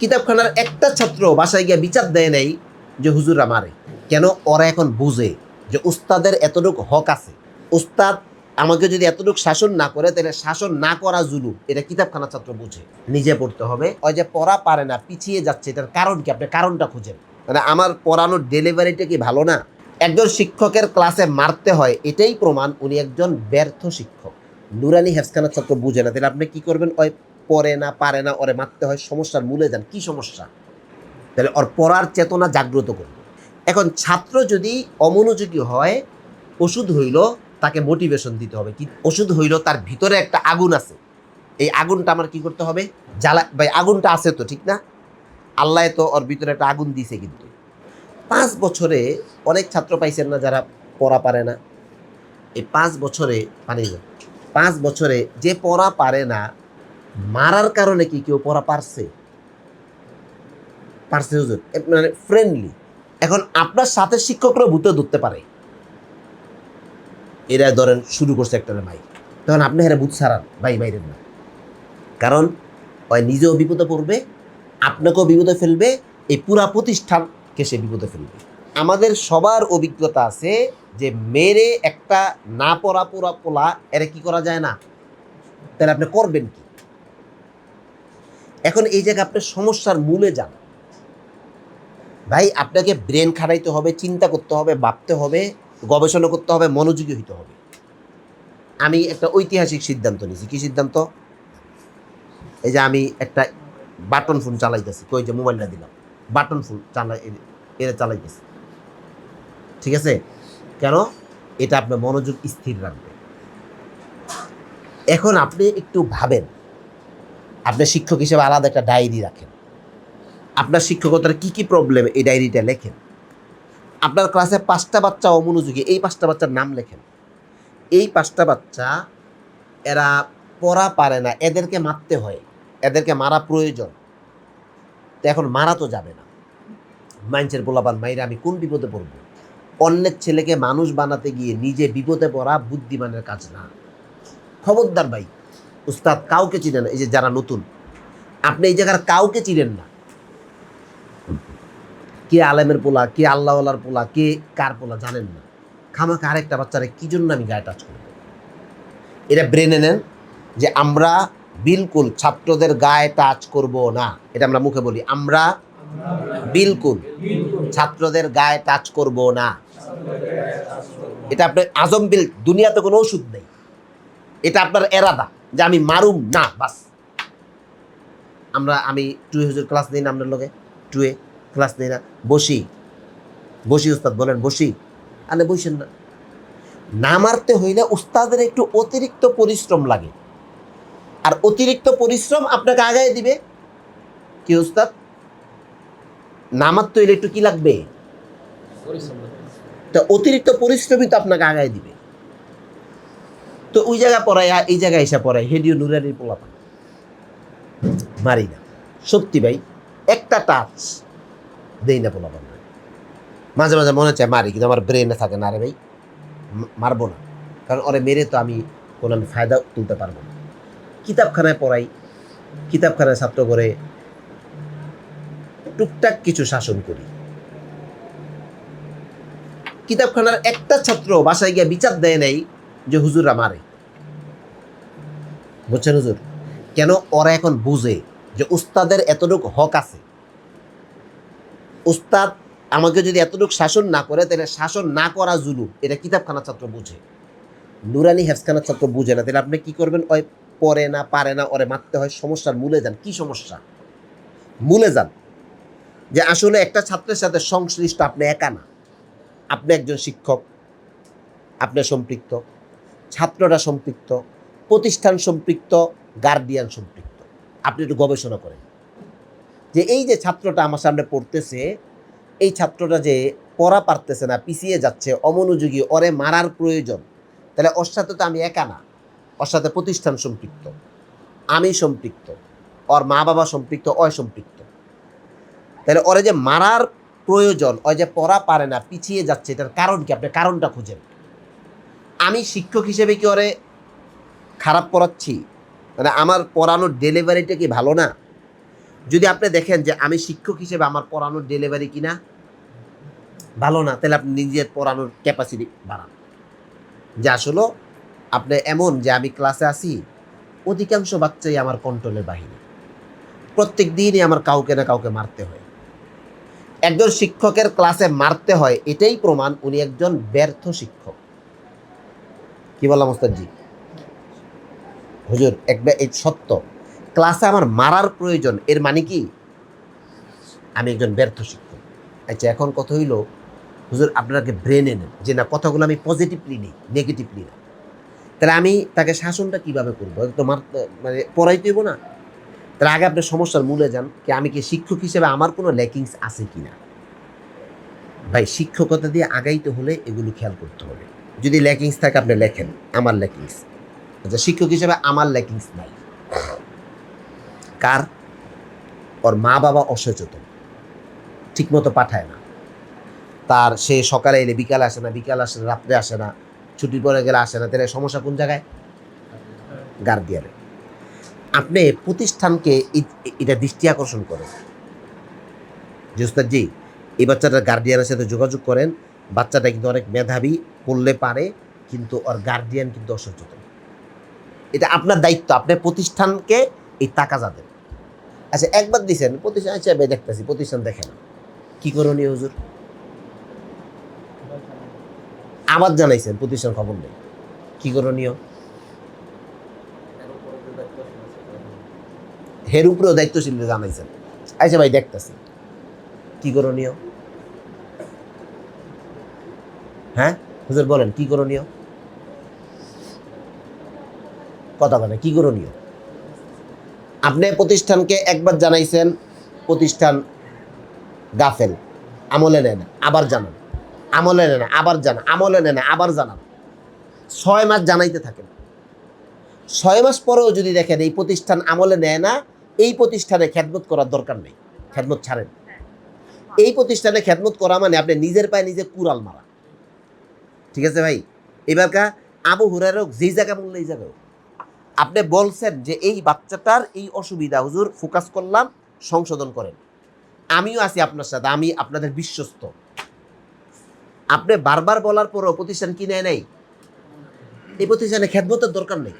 কিতাবখানার একটা ছাত্র বাসায় গিয়ে বিচার দেয় নাই যে হুজুররা মারে। কেন? ওরা এখন বুঝে যে উস্তাদের এতটুকু হক আছে। উস্তাদ আমাকে যদি এতটুকু শাসন না করে, তাহলে শাসন না করা জুলুম। এটা কিতাবখানা ছাত্র বুঝে। নিজে পড়তে হবে। ওই যে পড়া পারে না, পিছিয়ে যাচ্ছে। এটার কারণ কি? আপনি কারণটা খুঁজেন। মানে আমার পড়ানোর ডেলিভারিটা কি ভালো না? একজন শিক্ষকের ক্লাসে মারতে হয়, এটাই প্রমাণ। উনি একজন ব্যর্থ শিক্ষক। নুরানি হেফসখানার ছাত্র বুঝে না। তাহলে আপনি কি করবেন? ওই পড়ে না, পারে না, ওরে মারতে হয়, সমস্যার মূলে যান। কি সমস্যা? তাহলে ওর পড়ার চেতনা জাগ্রত করবে এখন ছাত্র যদি অমনোযোগী হয়, ওষুধ হইল তাকে মোটিভেশন দিতে হবে। কি ওষুধ হইল তার ভিতরে একটা আগুন আছে। এই আগুনটা আমার কি করতে হবে? জ্বালা, ভাই, আগুনটা আছে তো, ঠিক না? আল্লাহ তো ওর ভিতরে একটা আগুন দিছে কিন্তু। পাঁচ বছরে অনেক ছাত্র পাইছেন না যারা পড়া পারে না। এই পাঁচ বছরে যান। পাঁচ বছরে যে পড়া পারে না মারার কারণে কি কেউ পড়া পারছে? পারছে হুজুর। মানে ফ্রেন্ডলি এখন আপনার সাথে শিক্ষকরা ভূতে ধরতে পারে। এরা ধরেন শুরু করছে একটা ভাই। তখন আপনি হেরা ভূত ছাড়ান। ভাই বাইরের না। কারণ ওই নিজেও বিপদে পড়বে, আপনাকেও বিপদে ফেলবে, এই পুরা প্রতিষ্ঠানকে সে বিপদে ফেলবে। আমাদের সবার অভিজ্ঞতা আছে যে মেরে একটা না পড়া পোড়া পোলা, এরা কি করা যায় না? তাহলে আপনি করবেন কি? এখন এই জায়গায় আপনার সমস্যার মূলে যান। ভাই, আপনাকে ব্রেন খাটাইতে হবে, চিন্তা করতে হবে, ভাবতে হবে, গবেষণা করতে হবে, মনোযোগী হইতে হবে। আমি একটা ঐতিহাসিক সিদ্ধান্ত নিয়েছি কি সিদ্ধান্ত? এই যে আমি একটা বাটন ফোন চালাইতেছি। কই যে মোবাইলটা দিলাম। বাটন ফোন চালাই, এর চালাইতেছি। ঠিক আছে? কেন? এটা আপনার মনোযোগ স্থির রাখবে। এখন আপনি একটু ভাবেন। আপনি শিক্ষক হিসেবে আলাদা একটা ডায়েরি রাখেন। আপনার শিক্ষকতার কি কি প্রবলেম এই ডায়েরিটা লেখেন। আপনার ক্লাসে পাঁচটা বাচ্চা অমনোযোগী, এই পাঁচটা বাচ্চার নাম লেখেন। এই পাঁচটা বাচ্চা এরা পড়া পারে না, এদেরকে মারতে হয়, এদেরকে মারা প্রয়োজন। তো এখন মারা তো যাবে না। মাইন্সের গোলাপান মাইরে আমি কোন বিপদে পড়ব? অন্যের ছেলেকে মানুষ বানাতে গিয়ে নিজে বিপদে পড়া বুদ্ধিমানের কাজ না। খবরদার ভাই উস্তাদ কাউকে চিনে না, এই যে যারা নতুন। আপনি এই জায়গার কাউকে চিনেন না। কে আলেমের পোলা, কে আল্লাহওয়ালার পোলা, কে কার পোলা জানেন না। খামাকে আরেকটা বাচ্চারা কি জন্য আমি গায়ে টাচ করব? এটা ব্রেনে নেন যে আমরা বিলকুল ছাত্রদের গায়ে টাচ করব না। এটা আমরা মুখে বলি, আমরা বিলকুল ছাত্রদের গায়ে টাচ করব না। এটা আপনার আজম বিল, দুনিয়াতে কোনো ওষুধ নেই। এটা আপনার এরাদা। যে আমি মারুম না বাস। আমরা আমি টুয়ে হুজুর ক্লাস নিই না আপনার লোকে টুয়ে ক্লাস নিই না। বসি। বসি উস্তাদ বলেন বসি। আরে বসেন না। না মারতে হইলে উস্তাদের একটু অতিরিক্ত পরিশ্রম লাগে। আর অতিরিক্ত পরিশ্রম আপনাকে আগায় দিবে। কি উস্তাদ? না মারতে হইলে একটু কি লাগবে? তো অতিরিক্ত পরিশ্রমই তো আপনাকে আগায় দিবে। তো ওই জায়গা আর এই জায়গায় এসে পড়ায়। হেডিও নুরারির পোলাপান। মারি না। সত্যি ভাই, একটা টাচ দেই না পোলাপান মাঝে মাঝে মনে চায় মারি, কিন্তু আমার ব্রেনে থাকে না রে ভাই। মারবো না। কারণ ওরে মেরে তো আমি কোনো আমি ফায়দা তুলতে পারব না। কিতাবখানায় পড়াই, কিতাবখানায় ছাত্র করে টুকটাক কিছু শাসন করি। কিতাবখানার একটা ছাত্র বাসায় গিয়ে বিচার দেয় নাই যে হুজুররা মারে। বুঝছেন হুজুর? কেন ওরা এখন বুঝে যে উস্তাদের এতটুকু হক আছে? উস্তাদ আমাকে যদি এতটুকু শাসন না করে, তাহলে শাসন না করা জুলুম, এটা কিতাবখানা ছাত্র বুঝে। নুরানি হেফসখানার ছাত্র বুঝে না, তাহলে আপনি কি করবেন? ওই পড়ে না, পারে না, ওরে মারতে হয়, সমস্যার মূলে যান। কি সমস্যা? মূলে যান। যে আসলে একটা ছাত্রের সাথে সংশ্লিষ্ট আপনি একা না। আপনি একজন শিক্ষক, আপনি সম্পৃক্ত, ছাত্ররা সম্পৃক্ত প্রতিষ্ঠান সম্পৃক্ত গার্ডিয়ান সম্পৃক্ত। আপনি একটু গবেষণা করেন। যে এই যে ছাত্রটা আমার সামনে পড়তেছে, এই ছাত্রটা যে পড়া পারতেছে না, পিছিয়ে যাচ্ছে, অমনোযোগী, ওরে মারার প্রয়োজন, তাহলে ওর সাথে তো আমি একা না। ওর সাথে প্রতিষ্ঠান সম্পৃক্ত, আমি সম্পৃক্ত, ওর মা বাবা সম্পৃক্ত অয় সম্পৃক্ত। তাহলে ওরে যে মারার প্রয়োজন, ওই যে পড়া পারে না, পিছিয়ে যাচ্ছে, এটার কারণ কি? আপনি কারণটা খুঁজেন। আমি শিক্ষক হিসেবে কি ওরে খারাপ পড়াচ্ছি মানে আমার পড়ানোর ডেলিভারিটা কি ভালো না? যদি আপনি দেখেন যে আমি শিক্ষক হিসেবে আমার পড়ানোর ডেলিভারি কিনা, ভালো না, তাহলে আপনি নিজের পড়ানোর ক্যাপাসিটি বাড়ান। যে আসলে আপনি এমন যে আমি ক্লাসে আসি অধিকাংশ বাচ্চাই আমার কন্ট্রোলের বাহিনী। প্রত্যেক দিনই আমার কাউকে না কাউকে মারতে হয়। একজন শিক্ষকের ক্লাসে মারতে হয়, এটাই প্রমাণ উনি একজন ব্যর্থ শিক্ষক। কি বললাম ওস্তাদজি? হুজুর, একবার এই সত্য। ক্লাসে আমার মারার প্রয়োজন, এর মানে কি? আমি একজন ব্যর্থ শিক্ষক। আচ্ছা এখন কথা হইল, হুজুর, আপনাকে ব্রেনে নেন। যে না, কথাগুলো আমি পজিটিভলি নিই নেগেটিভলি না। তাহলে আমি তাকে শাসনটা কীভাবে করব? তো মানে পড়াইতে হইব না। তার আগে আপনি সমস্যার মূলে যান কি আমি কি শিক্ষক হিসেবে আমার কোনো ল্যাকিংস আছে কি না? ভাই, শিক্ষকতা দিয়ে আগাইতে হলে এগুলো খেয়াল করতে হবে। যদি ল্যাকিংস থাকে, আপনি লেখেন, আমার ল্যাকিংস আচ্ছা শিক্ষক হিসেবে আমার ল্যাকিংস নাই কার? ওর মা বাবা অসচেতন। ঠিকমতো পাঠায় না। তার, সে সকালে এলে বিকালে আসে না, বিকালে আসে না, রাত্রে আসে না, ছুটির পরে গেলে আসে না, তাহলে সমস্যা কোন জায়গায়? গার্ডিয়ানে আপনি প্রতিষ্ঠানকে এটা দৃষ্টি আকর্ষণ করেন। উস্তাদজি এই বাচ্চাটার গার্ডিয়ানের সাথে যোগাযোগ করেন। বাচ্চাটা কিন্তু অনেক মেধাবী, পড়লে পারে, কিন্তু ওর গার্ডিয়ান কিন্তু অসচেতন। এটা আপনার দায়িত্ব, আপনার প্রতিষ্ঠানকে এই টাকা যাবেন আচ্ছা একবার দিছেন, প্রতিষ্ঠান আচ্ছা দেখতেছি, প্রতিষ্ঠান দেখে না কি করণীয়, হুজুর? আবার জানাইছেন, প্রতিষ্ঠান খবর নেই। কি করণীয়? হের উপরেও দায়িত্বশীল জানাইছেন। আচ্ছা ভাই, দেখতেছি। কি করণীয়? হ্যাঁ? হুজুর, বলেন, কি করণীয়? কথা বলে, কি করণীয়? আপনি প্রতিষ্ঠানকে একবার জানাইছেন, প্রতিষ্ঠান গাফেল, আমলে নেয় না, আবার জানান। আমলে নেয় না, আবার জানান, আমলে নেয় না, আবার জানান। ছয় মাস জানাইতে থাকেন ছয় মাস পরেও যদি দেখেন এই প্রতিষ্ঠান আমলে নেয় না, এই প্রতিষ্ঠানে খ্যাতমত করার দরকার নেই খ্যাতমত ছাড়েন। এই প্রতিষ্ঠানে খ্যাতমত করা মানে আপনি নিজের পায়ে নিজে কুড়াল মারা। ঠিক আছে ভাই? এবার কা, আবু হুরারও যেই জায়গা বললে এই জায়গায় আপনি বলছেন যে এই বাচ্চাটার এই অসুবিধা, হুজুর, ফোকাস করলাম, সংশোধন করেন। আমিও আছি আপনার সাথে, আমি আপনাদের বিশ্বস্ত। আপনি বারবার বলার পরও প্রতিষ্ঠান কি নেয় নাই? এই প্রতিষ্ঠানে খেদমতের দরকার নেই।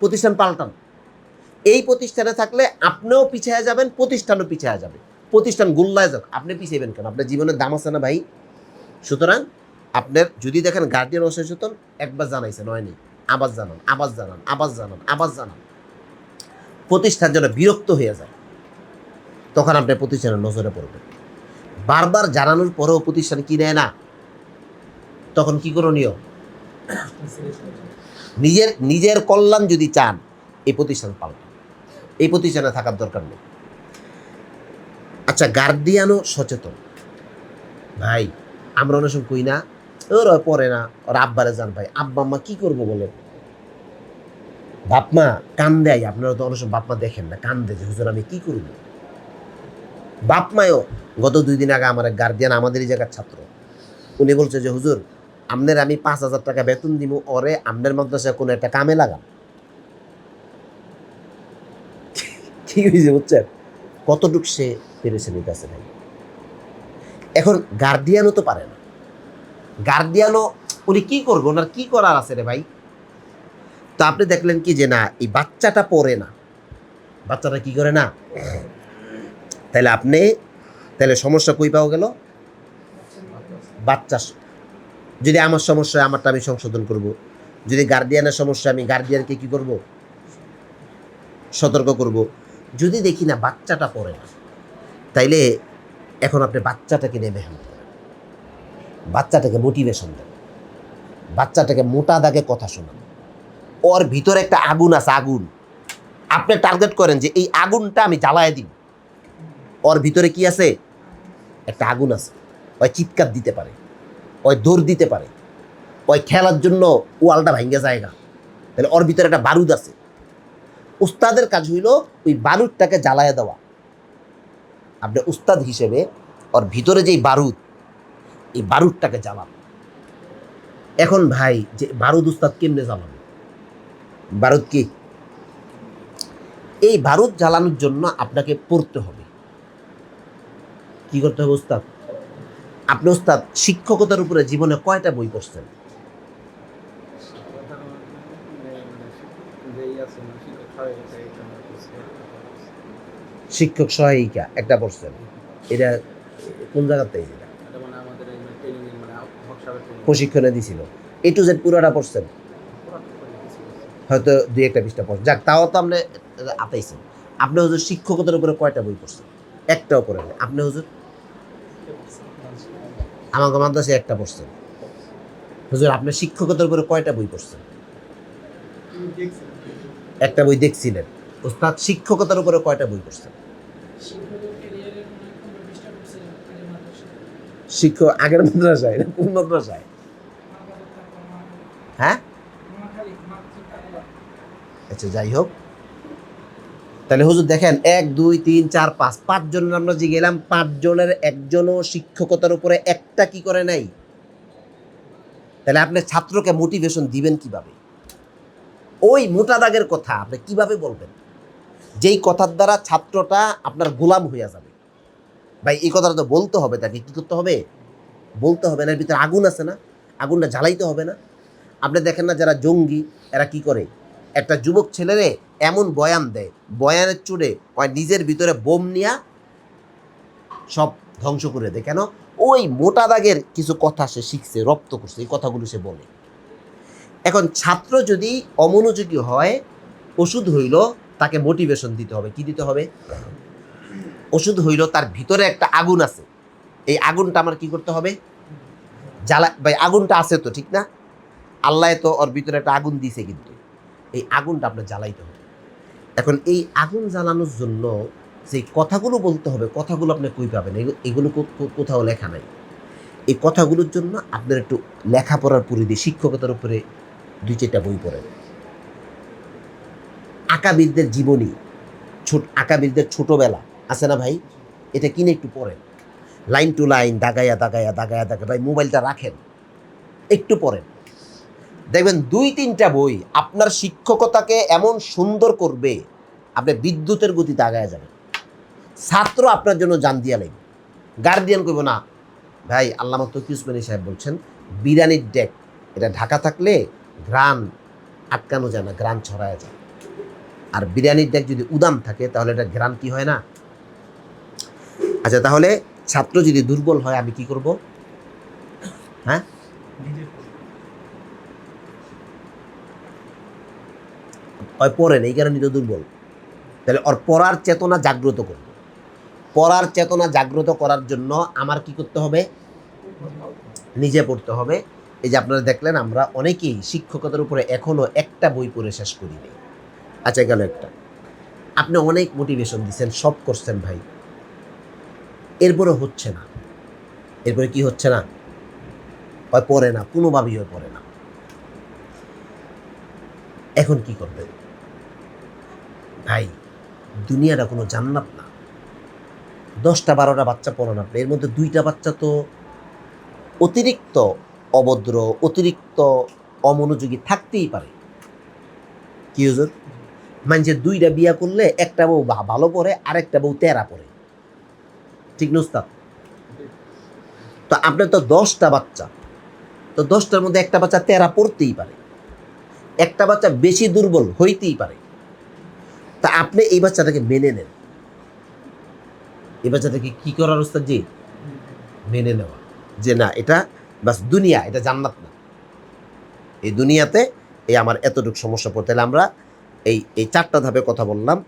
প্রতিষ্ঠান পাল্টান। এই প্রতিষ্ঠানে থাকলে আপনিও পিছিয়ে যাবেন, প্রতিষ্ঠানও পিছিয়ে যাবে। প্রতিষ্ঠান গুল্লায় যাক, আপনি পিছিয়েবেন কেন? আপনার জীবনের দাম আছে না ভাই? সুতরাং আপনার যদি দেখেন গার্ডিয়ান অসচেতন, একবার জানাইছেন হয়নি আবার জানান আবার জানান আবার জানান আবার জানান। প্রতিষ্ঠান যেন বিরক্ত হয়ে যায়, তখন আপনার প্রতিষ্ঠানের নজরে পড়বে বারবার জানানোর পরেও প্রতিষ্ঠান কি নেয় না, তখন কি করণীয়? নিজের নিজের কল্যাণ যদি চান, এই প্রতিষ্ঠান পাল্টান এই প্রতিষ্ঠানে থাকার দরকার নেই। আচ্ছা গার্ডিয়ানও সচেতন। ভাই, আমরা অনেক সময় কই না ওর পরে না। ওর আব্বারে যান ভাই, আব্বা, আম্মা কি করব বলে বাপমা কান দেয় আপনারা তো অনেক বাপমা দেখেন না কান দেয় হুজুর, আমি কি করব? বাপমায়ও গত দুই দিন আগে আমার গার্ডিয়ান আমাদেরই জায়গার ছাত্র। উনি বলছে যে, হুজুর, আপনার আমি পাঁচ হাজার টাকা বেতন দিব ওরে আপনার মাদ্রাসায় কোনো একটা কামে লাগান। কি হয়েছে বুঝছেন? কতটুক সে পেরেছে নিতেছে ভাই। এখন গার্ডিয়ানও তো পারে না। গার্ডিয়ানও উনি কি করব? ওনার কি করার আছে রে ভাই? তো আপনি দেখলেন কি যে না, এই বাচ্চাটা পড়ে না। বাচ্চাটা কি করে না? তাহলে আপনি, তাহলে সমস্যা কই পাওয়া গেল? বাচ্চা যদি আমার সমস্যা আমারটা আমি সংশোধন করব। যদি গার্ডিয়ানের সমস্যা, আমি গার্ডিয়ানকে কি করব? সতর্ক করব। যদি দেখি না, বাচ্চাটা পড়ে না, তাইলে এখন আপনি বাচ্চাটাকে নিয়ে মেহনত বাচ্চাটাকে মোটিভেশন দেন। বাচ্চাটাকে মোটা দাগে কথা শোনান। ওর ভিতরে একটা আগুন আছে, আগুন। আপনি টার্গেট করেন যে এই আগুনটা আমি জ্বালায় দিব। ওর ভিতরে কি আছে? একটা আগুন আছে। ওই চিৎকার দিতে পারে, ওই দৌড় দিতে পারে, ওই খেলার জন্য ওয়ালটা ভাঙ্গে জায়গা তাহলে ওর ভিতরে একটা বারুদ আছে। উস্তাদের কাজ হইল ওই বারুদটাকে জ্বালায় দেওয়া। আপনি উস্তাদ হিসেবে ওর ভিতরে যেই বারুদ, এই বারুদটাকে জ্বালান। এখন ভাই, যে বারুদ উস্তাদ কেমনে জ্বালাবে? বারুদ কি? এই বারুদ জ্বালানোর জন্য আপনাকে পড়তে হবে। কি করতে হবে উস্তাদ আপনি উস্তাদ শিক্ষকতার উপরে জীবনে কয়টা বই পড়ছেন? শিক্ষক সহায়িকা একটা পড়ছেন। এটা কোন জায়গাতে এটা? প্রশিক্ষণে দিছিল। এ টু জেড পুরোটা পড়ছেন। হয়তো দুই একটা পৃষ্ঠা পড়ছেন যাক, তাও তো আপনি আতাইছেন আপনি হুজুর শিক্ষকতার উপরে কয়টা বই পড়ছেন? একটাও পড়েন আপনি হুজুর? আমাকে মাদ্রাসে একটা পড়ছেন। হুজুর, আপনি শিক্ষকতার উপরে কয়টা বই পড়ছেন? একটা বই দেখছিলেন। ওস্তাদ শিক্ষকতার উপরে কয়টা বই পড়ছেন? শিক্ষক আগের মাদ্রাসায় কোন মাদ্রাসায়? আচ্ছা যাই হোক। তাহলে হুজুর দেখেন, এক, দুই, তিন, চার, পাঁচ পাঁচ জনের আমরা যে গেলাম, পাঁচ জনের একজনও শিক্ষকতার উপরে একটা কি করে নাই? তাহলে আপনি ছাত্রকে মোটিভেশন দিবেন কীভাবে? ওই মোটা দাগের কথা আপনি কীভাবে বলবেন? যেই কথার দ্বারা ছাত্রটা আপনার গোলাম হইয়া যাবে। ভাই, এই কথাটা তো বলতে হবে, তাকে কি করতে হবে? বলতে হবে না এর ভিতরে আগুন আছে না? আগুনটা জ্বালাইতে হবে না? আপনি দেখেন না যারা জঙ্গি, এরা কি করে? একটা যুবক ছেলেরে এমন বয়ান দেয়। বয়ানের চুড়ে ওই নিজের ভিতরে বোম নিয়া সব ধ্বংস করে দেয়। কেন? ওই মোটা দাগের কিছু কথা সে শিখছে, রপ্ত করছে, এই কথাগুলো সে বলে। এখন ছাত্র যদি অমনোযোগী হয়, ওষুধ হইল তাকে মোটিভেশন দিতে হবে। কি দিতে হবে? ওষুধ হইল তার ভিতরে একটা আগুন আছে। এই আগুনটা আমার কি করতে হবে? জ্বালা ভাই, আগুনটা আছে তো, ঠিক না? আল্লাহ তো ওর ভিতরে একটা আগুন দিছে কিন্তু। এই আগুনটা আপনার জ্বালাইতে হবে। এখন এই আগুন জ্বালানোর জন্য যে কথাগুলো বলতে হবে, কথাগুলো আপনি কই পাবেন? এগু- এগুলো কোথাও লেখা নাই। এই কথাগুলোর জন্য আপনার একটু লেখাপড়ার পরিধি, শিক্ষকতার উপরে দুই চারটা বই পড়েন। আঁকাবিদদের জীবনী, ছোট আঁকাবিদদের ছোটবেলা, আছে না ভাই? এটা কিনে একটু পড়েন। লাইন টু লাইন, দাগায়া দাগায়া দাগায়া দাগা ভাই মোবাইলটা রাখেন। একটু পড়েন। দেখবেন দুই, তিনটা বই আপনার শিক্ষকতাকে এমন সুন্দর করবে, আপনি বিদ্যুতের গতিতে আগায় যাবেন। ছাত্র আপনার জন্য জান দিয়া লাগবে। গার্ডিয়ান করব না, ভাই আল্লামা তকি উসমানী সাহেব বলছেন, বিরিয়ানির ডেক, এটা ঢাকা থাকলে গ্রান আটকানো যায় না গ্রান ছড়ায় যায়। আর বিরিয়ানির ডেক যদি উদাম থাকে, তাহলে এটা গ্রান কি হয় না? আচ্ছা তাহলে ছাত্র যদি দুর্বল হয়, আমি কি করব? হ্যাঁ? ওই পড়েন এই কারণে তো দুর্বল। তাহলে ওর পড়ার চেতনা জাগ্রত করব পড়ার চেতনা জাগ্রত করার জন্য আমার কি করতে হবে? নিজে পড়তে হবে। এই যে আপনারা দেখলেন, আমরা অনেকেই শিক্ষকতার উপরে এখনও একটা বই পড়ে শেষ করিনি আচ্ছা গেল একটা। আপনি অনেক মোটিভেশন দিচ্ছেন, সব করছেন ভাই। এরপরে হচ্ছে না। এরপরে কি হচ্ছে না? হয়, পড়ে না, কোনোভাবেই হয়, পড়ে না। এখন কি করবেন ভাই, দুনিয়াটা কোনো জান্নাত না। দশটা বারোটা বাচ্চা পড়ান আপনি, এর মধ্যে দুইটা বাচ্চা তো অতিরিক্ত অভদ্র, অতিরিক্ত অমনোযোগী থাকতেই পারে। কি হুজুর? মানুষের দুইটা বিয়া করলে একটা বউ ভালো পড়ে, আরেকটা বউ তেরা পড়ে। ঠিক নুস্তাদ তো আপনার তো দশটা বাচ্চা, তো দশটার মধ্যে একটা বাচ্চা তেরা পড়তেই পারে। একটা বাচ্চা বেশি দুর্বল হইতেই পারে। তা আপনি এই বাচ্চাটাকে মেনে নেন। এই বাচ্চাটাকে কি করার ওস্তাদ যে মেনে নেওয়া। যে না, এটা বাস দুনিয়া, এটা জান্নাত না। এই দুনিয়াতে এই আমার এতটুকু সমস্যা পড়তে আমরা এই এই চারটা ধাপে কথা বললাম।